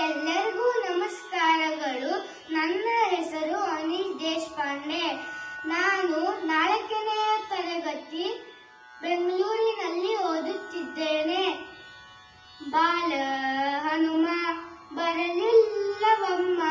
ಎಲ್ಲರಿಗೂ ನಮಸ್ಕಾರಗಳು. ನನ್ನ ಹೆಸರು ಅನಿಲ್ ದೇಶಪಾಂಡೆ. ನಾನು ನಾಲ್ಕನೆಯ ತರಗತಿ ಬೆಂಗಳೂರಿನಲ್ಲಿ ಓದುತ್ತಿದ್ದೇನೆ. ಬಾಲ ಹನುಮ ಬರಲಿಲ್ಲವಮ್ಮ.